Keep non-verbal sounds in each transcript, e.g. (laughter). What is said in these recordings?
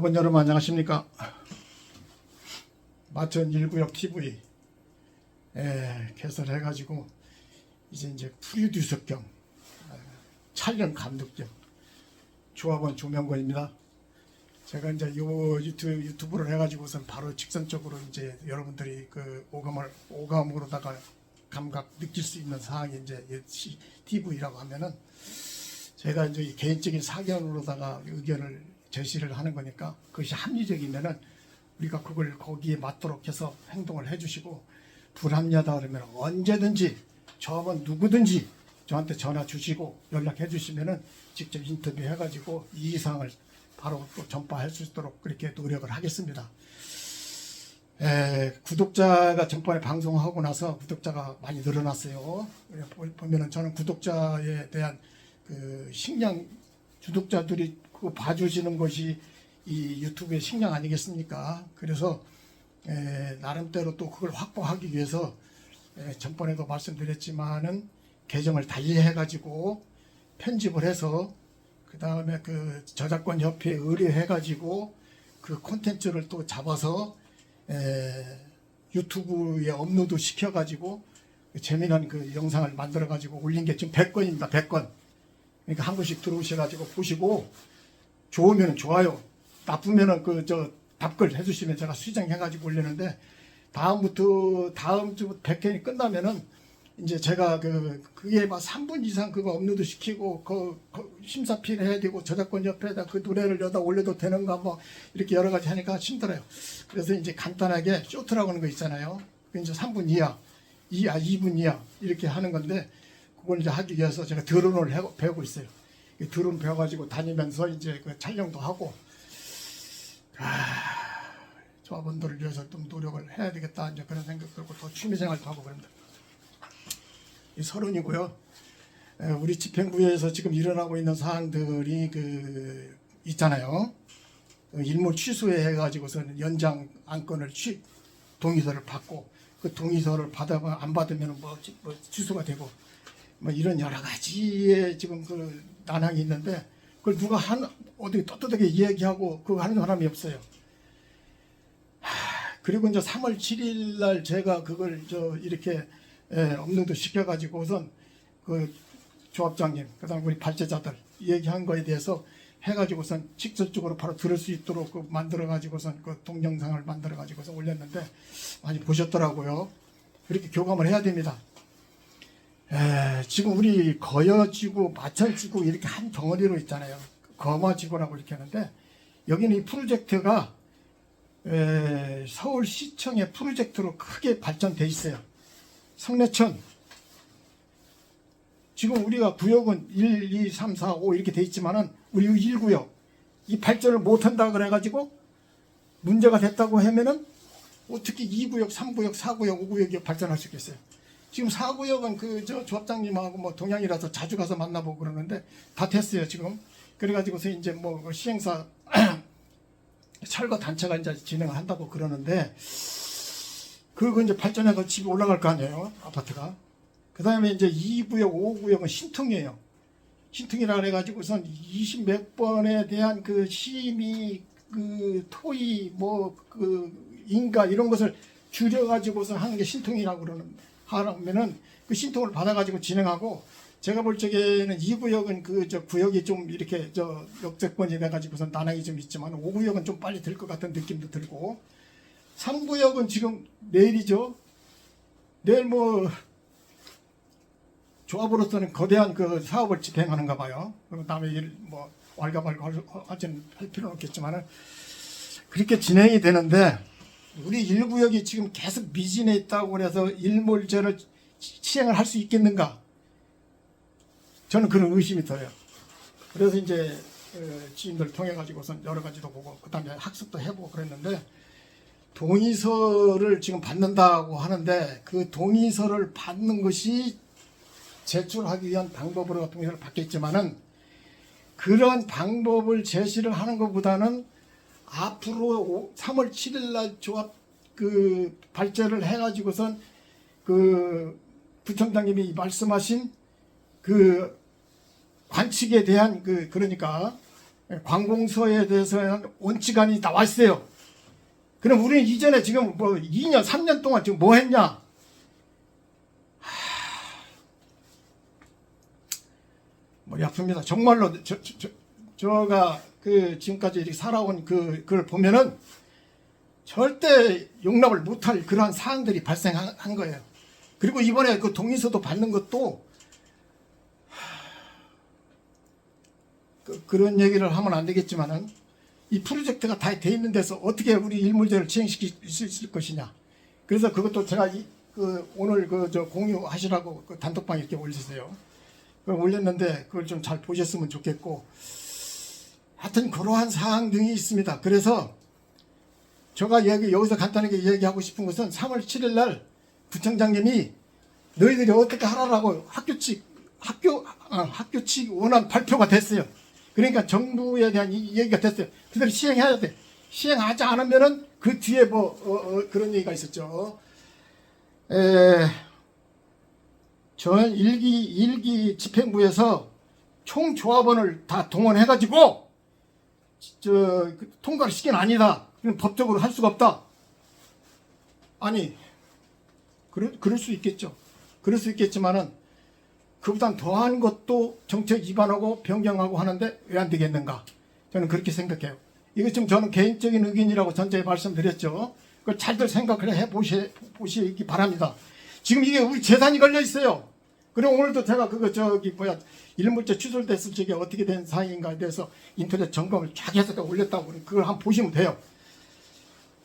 여러분 여러분 안녕하십니까 마천 1구역 TV 에, 개설해 가지고 이제 이제 프로듀서 겸 어, 촬영 감독 겸 조합원 조명권입니다. 제가 이제 요 유튜브 유튜브를 해가지고선 바로 직선적으로 이제 여러분들이 그 오감을 오감으로다가 감각 느낄 수 있는 사항이 이제 TV라고 하면은 제가 이제 개인적인 사견으로다가 의견을 제시를 하는 거니까 그것이 합리적이면은 우리가 그걸 거기에 맞도록 해서 행동을 해주시고 불합리하다 그러면 언제든지 저하면 누구든지 저한테 전화 주시고 연락해 주시면은 직접 인터뷰 해가지고 이 이상을 바로 또 전파할 수 있도록 그렇게 노력을 하겠습니다. 에, 구독자가 전번에 방송하고 나서 구독자가 많이 늘어났어요. 보- 보면은 저는 구독자에 대한 그 식량 구독자들이 그 봐주시는 것이 이 유튜브의 식량 아니겠습니까? 그래서 에, 나름대로 또 그걸 확보하기 위해서 에, 전번에도 말씀드렸지만은 계정을 달리해가지고 편집을 해서 그 다음에 그 저작권 협회에 의뢰해가지고 그 콘텐츠를 또 잡아서 에, 유튜브에 업로드 시켜가지고 그 재미난 그 영상을 만들어가지고 올린 게 지금 100건입니다. 100건. 그러니까 한 번씩 들어오셔가지고 보시고 좋으면 좋아요. 나쁘면은 그 저 답글 해주시면 제가 수정해가지고 올리는데 다음부터 다음 주 100회이 끝나면은 이제 제가 그 그게 막 3분 이상 그거 업로드 시키고 그, 그 심사필 해야 되고 저작권 옆에다 그 노래를 여다 올려도 되는가 뭐 이렇게 여러 가지 하니까 힘들어요. 그래서 이제 간단하게 쇼트라고 하는 거 있잖아요. 그 이제 3분 이하, 2, 아 2분 이하 이렇게 하는 건데 그걸 이제 하기 위해서 제가 드론을 해- 배우고 있어요. 이 드론 배워가지고 다니면서 이제 그 촬영도 하고 아, 조합원들을 위해서 좀 노력을 해야 되겠다 이제 그런 생각 들고 또 취미생활도 하고 그럽니다. 이 서론이고요. 에, 우리 집행부에서 지금 일어나고 있는 사항들이 그 있잖아요. 그 일몰 취소해 해가지고서는 연장 안건을 취 동의서를 받고 그 동의서를 받아 안 받으면 뭐, 지- 뭐 취소가 되고 뭐 이런 여러 가지의 지금 그 난항이 있는데 그걸 누가 한 어디 떳떳하게 이야기하고 그거 하는 사람이 없어요. 하, 그리고 이제 3월 7일 날 제가 그걸 저 이렇게 예, 업로드 시켜가지고선 그 조합장님, 그다음 우리 발제자들 얘기한 거에 대해서 해가지고선 직접적으로 바로 들을 수 있도록 그 만들어가지고선 그 동영상을 만들어가지고서 올렸는데 많이 보셨더라고요. 그렇게 교감을 해야 됩니다. 에, 지금 우리 거여지구, 마천지구 이렇게 한 덩어리로 있잖아요. 거마지구라고 이렇게 하는데 여기는 이 프로젝트가 에, 서울시청의 프로젝트로 크게 발전돼 있어요. 성내천 지금 우리가 구역은 1, 2, 3, 4, 5 이렇게 돼 있지만은 우리 1구역 이 발전을 못한다 그래가지고 문제가 됐다고 하면은 어떻게 2구역, 3구역, 4구역, 5구역이 발전할 수 있겠어요? 지금 4구역은 그 저 조합장님하고 뭐 동양이라서 자주 가서 만나보고 그러는데 다 됐어요 지금. 그래가지고서 이제 뭐 그 시행사 (clears throat) 철거 단체가 이제 진행을 한다고 그러는데 그거 이제 발전해서 집이 올라갈 거 아니에요 아파트가. 그 다음에 이제 2구역, 5구역은 신통이에요. 신통이라 그래가지고선 20 몇 번에 대한 그 심의, 그 토의, 뭐 그 인가 이런 것을 줄여가지고서 하는 게 신통이라고 그러는 하면은 그 신통을 받아가지고 진행하고 제가 볼 적에는 2구역은 그 저 구역이 좀 이렇게 저 역세권이 돼가지고서 난항이 좀 있지만 5구역은 좀 빨리 될 것 같은 느낌도 들고 3구역은 지금 내일이죠. 내일 뭐 조합으로서는 거대한 그 사업을 집행하는가 봐요. 그 다음에 일뭐 왈가왈가 할- 할 필요는 없겠지만은 그렇게 진행이 되는데 우리 1구역이 지금 계속 미진해 있다고 그래서 일몰제를 시- 시행을 할 수 있겠는가? 저는 그런 의심이 들어요. 그래서 이제 어, 지인들 통해 가지고선 여러 가지도 보고 그다음에 학습도 해보고 그랬는데 동의서를 지금 받는다고 하는데 그 동의서를 받는 것이 제출하기 위한 방법으로 동의서를 받겠지만은 그런 방법을 제시를 하는 것보다는 앞으로 오- 3월 7일 날 조합 그 발제를 해가지고선 그 부청장님이 말씀하신 그 관측에 대한 그 그러니까 관공서에 대해서는 원칙안이 나와 있어요. 그럼 우리는 이전에 지금 뭐 2년, 3년 동안 지금 뭐 했냐? 머리 아픕니다. 정말로 저, 저, 저, 저가 그 지금까지 이렇게 살아온 그 그걸 보면은 절대 용납을 못할 그러한 사항들이 발생한 한 거예요. 그리고 이번에 그 동의서도 받는 것도 그, 그런 얘기를 하면 안 되겠지만은 이 프로젝트가 다 돼 있는 데서 어떻게 우리 일몰제를 진행시킬 수 있을 것이냐. 그래서 그것도 제가 이, 그 오늘 그 저 공유하시라고 그 단톡방 이렇게. 그걸 올렸는데 그걸 좀 잘 보셨으면 좋겠고 하여튼 그러한 사항 등이 있습니다. 그래서 제가 여기 여기서 간단하게 얘기하고 싶은 것은 3월 7일 날 부청장님이 너희들이 어떻게 하라라고 학교 측 학교 어, 학교 측 원안 발표가 됐어요. 그러니까 정부에 대한 이 얘기가 됐어요. 그대로 시행해야 돼. 시행하지 않으면은 그 뒤에 뭐 어, 어, 그런 얘기가 있었죠. 에, 전 일기 일기 집행부에서 총 조합원을 다 동원해가지고 저 그, 통과를 시킨 아니다. 법적으로 할 수가 없다. 아니 그럴, 그럴 수 있겠죠. 그럴 수 있겠지만은 그보단 더한 것도 정책 위반하고 변경하고 하는데 왜 안 되겠는가? 저는 그렇게 생각해요. 이거 좀 저는 개인적인 의견이라고 전에 말씀드렸죠. 그걸 잘들 생각을 해 보시, 보시기 바랍니다. 지금 이게 우리 재산이 걸려 있어요. 그리고 오늘도 제가 그거 저기 뭐야 일물제 취소됐을 적에 어떻게 된 사항인가에 대해서 인터넷 점검을 쫙 해서 올렸다고 그래. 그걸 한번 보시면 돼요.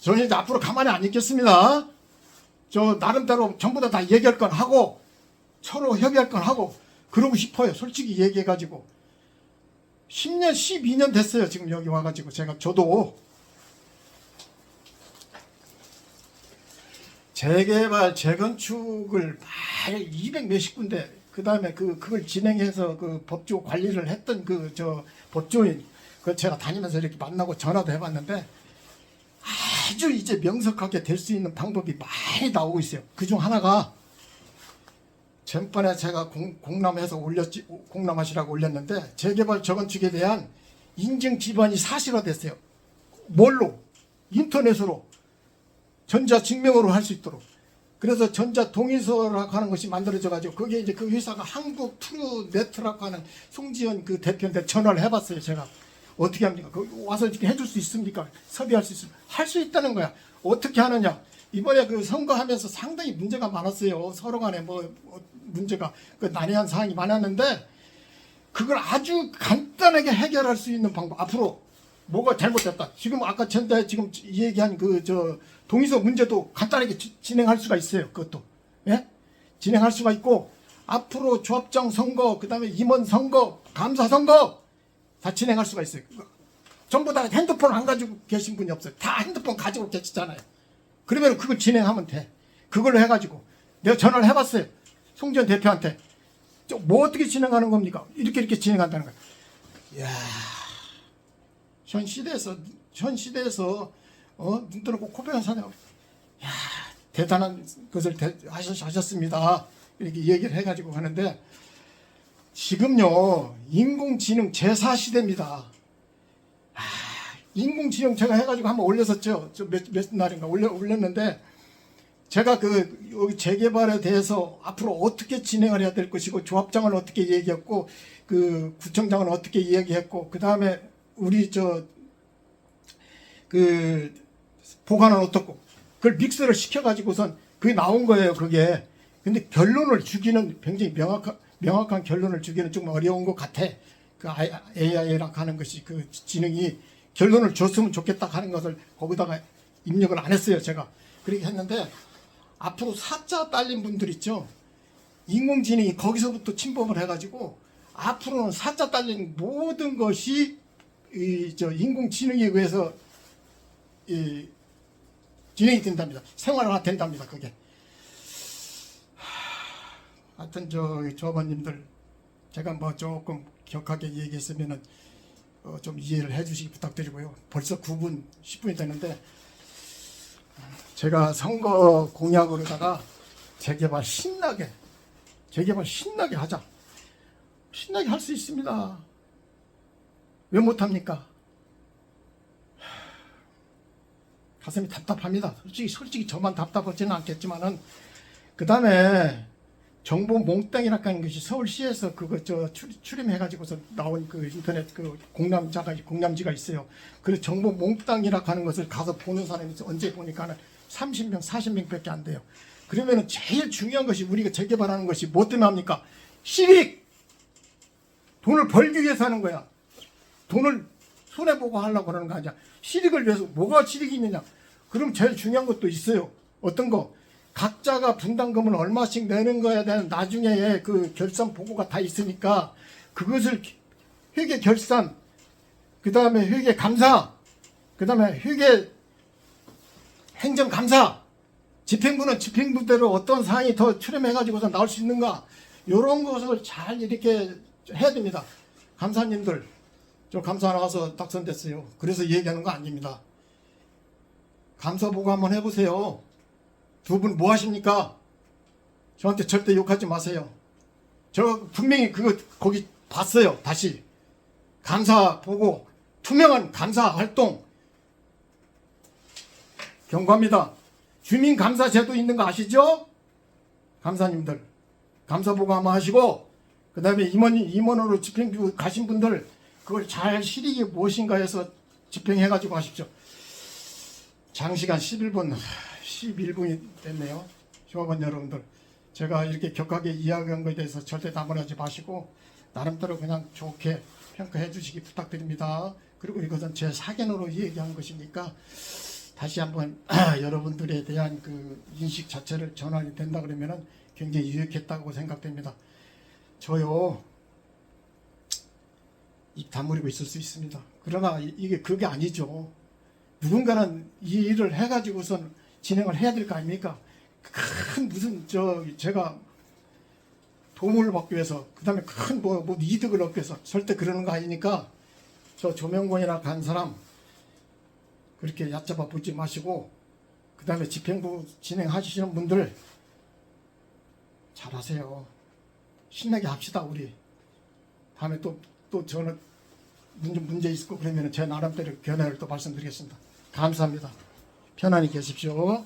저는 이제 앞으로 가만히 안 있겠습니다. 저 나름대로 전부 다, 다 얘기할 건 하고 서로 협의할 건 하고 그러고 싶어요. 솔직히 얘기해가지고 10년, 12년 됐어요. 지금 여기 와가지고 제가 저도 재개발, 재건축을 말200 몇십 군데 그 다음에 그 그걸 진행해서 그 법조 관리를 했던 그 저 법조인 그 제가 다니면서 이렇게 만나고 전화도 해봤는데 아주 이제 명석하게 될 수 있는 방법이 많이 나오고 있어요. 그 중 하나가 전번에 제가 공, 공람해서 올렸지, 공람하시라고 올렸는데 재개발 저건축에 대한 인증 기반이 사실화됐어요. 뭘로? 인터넷으로 전자 증명으로 할 수 있도록. 그래서 전자 동의서라고 하는 것이 만들어져 가지고 그게 이제 그 회사가 한국 트루 네트라고 하는 송지현 그 대표한테 전화를 해봤어요. 제가 어떻게 합니까? 그 와서 이렇게 해줄 수 있습니까? 섭외할 수 있습니까? 할 수 있다는 거야. 어떻게 하느냐? 이번에 그 선거하면서 상당히 문제가 많았어요. 서로 간에 뭐 어, 문제가 그 난해한 사항이 많았는데 그걸 아주 간단하게 해결할 수 있는 방법. 앞으로 뭐가 잘못됐다. 지금 아까 전에 지금 얘기한 그저 동의서 문제도 간단하게 지- 진행할 수가 있어요. 그것도 예? 진행할 수가 있고 앞으로 조합장 선거, 그다음에 임원 선거, 감사 선거 다 진행할 수가 있어요. 전부 다 핸드폰 안 가지고 계신 분이 없어요. 다 핸드폰 가지고 계시잖아요. 그러면 그걸 진행하면 돼. 그걸로 해가지고 내가 전화를 해봤어요. 송전 대표한테 저뭐 어떻게 진행하는 겁니까? 이렇게 이렇게 진행한다는 거야. 이야, 현 시대에서 현 시대에서 어 눈뜨고 코뼈가 사냐. 야 대단한 것을 대, 하셨, 하셨습니다. 이렇게 얘기를 해가지고 하는데 지금요 인공지능 제사 시대입니다. 아, 인공지능 제가 해가지고 한번 올렸었죠. 저몇 몇 날인가 올려 올렸는데 제가 그 여기 재개발에 대해서 앞으로 어떻게 진행을 해야 될 것이고 조합장은 어떻게 얘기했고 그 구청장은 어떻게 이야기했고 그 다음에 우리 저그 보관은 어떻고 그걸 믹스를 시켜가지고선 그게 나온 거예요. 그게 근데 결론을 주기는 굉장히 명확한 명확한 결론을 주기는 좀 어려운 것 같아. 그 AI랑 하는 것이 그 지능이 결론을 줬으면 좋겠다 하는 것을 거기다가 입력을 안 했어요. 제가 그렇게 했는데 앞으로 사자 딸린 분들 있죠. 인공지능이 거기서부터 침범을 해가지고 앞으로는 사자 딸린 모든 것이 이 저 인공지능에 의해서 이 진행이 된답니다. 생활화 된답니다. 그게. 하, 하여튼 저 조합원님들 제가 뭐 조금 격하게 얘기했으면은 어, 좀 이해를 해주시기 부탁드리고요. 벌써 9분 10분이 되는데 제가 선거 공약으로다가 재개발 신나게 재개발 신나게 하자. 신나게 할 수 있습니다. 왜 못합니까? 가슴이 답답합니다. 솔직히 솔직히 저만 답답하지는 않겠지만은 그 다음에 정보 몽땅이라고 하는 것이 서울시에서 그거 저 출- 출임해가지고서 나온 그 인터넷 그 공람자가 공람지가 있어요. 그 정보 몽땅이라고 하는 것을 가서 보는 사람이 언제 보니까는 30명, 40명밖에 안 돼요. 그러면은 제일 중요한 것이 우리가 재개발하는 것이 뭐 때문에 합니까? 실익! 돈을 벌기 위해서 하는 거야. 돈을 손해보고 하려고 그러는 거 아니야. 실익을 위해서 뭐가 실익이 있느냐. 그럼 제일 중요한 것도 있어요. 어떤 거? 각자가 분담금을 얼마씩 내는 거에 대한 나중에 그 결산 보고가 다 있으니까 그것을 회계 결산, 그 다음에 회계 감사, 그 다음에 회계 행정 감사, 집행부는 집행부대로 어떤 사항이 더 출연해가지고서 나올 수 있는가 이런 것을 잘 이렇게 해야 됩니다. 감사님들 저 감사 나가서 당선됐어요. 그래서 얘기하는 거 아닙니다. 감사 보고 한번 해보세요. 두 분 뭐 하십니까? 저한테 절대 욕하지 마세요. 저 분명히 그거 거기 봤어요. 다시 감사 보고 투명한 감사 활동 경고합니다. 주민 감사 제도 있는 거 아시죠? 감사님들 감사 보고 한번 하시고 그 다음에 임원 임원으로 집행 가신 분들 그걸 잘 실익이 무엇인가 해서 집행해가지고 하십시오. 장시간 11분, 11분이 됐네요. 조합원 여러분들, 제가 이렇게 격하게 이야기한 것에 대해서 절대 나무라지 마시고 나름대로 그냥 좋게 평가해 주시기 부탁드립니다. 그리고 이것은 제 사견으로 얘기한 것이니까 다시 한번 (clears throat) 여러분들에 대한 그 인식 자체를 전환이 된다 그러면은 굉장히 유익했다고 생각됩니다. 저요 입 다물고 있을 수 있습니다. 그러나 이- 이게 그게 아니죠. 누군가는 이 일을 해가지고선 진행을 해야 될 거 아닙니까? 큰 무슨 저 제가 도움을 받기 위해서 그다음에 큰뭐 뭐 이득을 얻기 위해서 절대 그러는 거 아니니까 저 조명권이나 간 사람 그렇게 얕잡아 보지 마시고 그다음에 집행부 진행하시는 분들 잘하세요. 신나게 합시다 우리. 다음에 또 또 저는 문제 문제 있고 그러면 제 나름대로 견해를 또 말씀드리겠습니다. 감사합니다. 편안히 계십시오.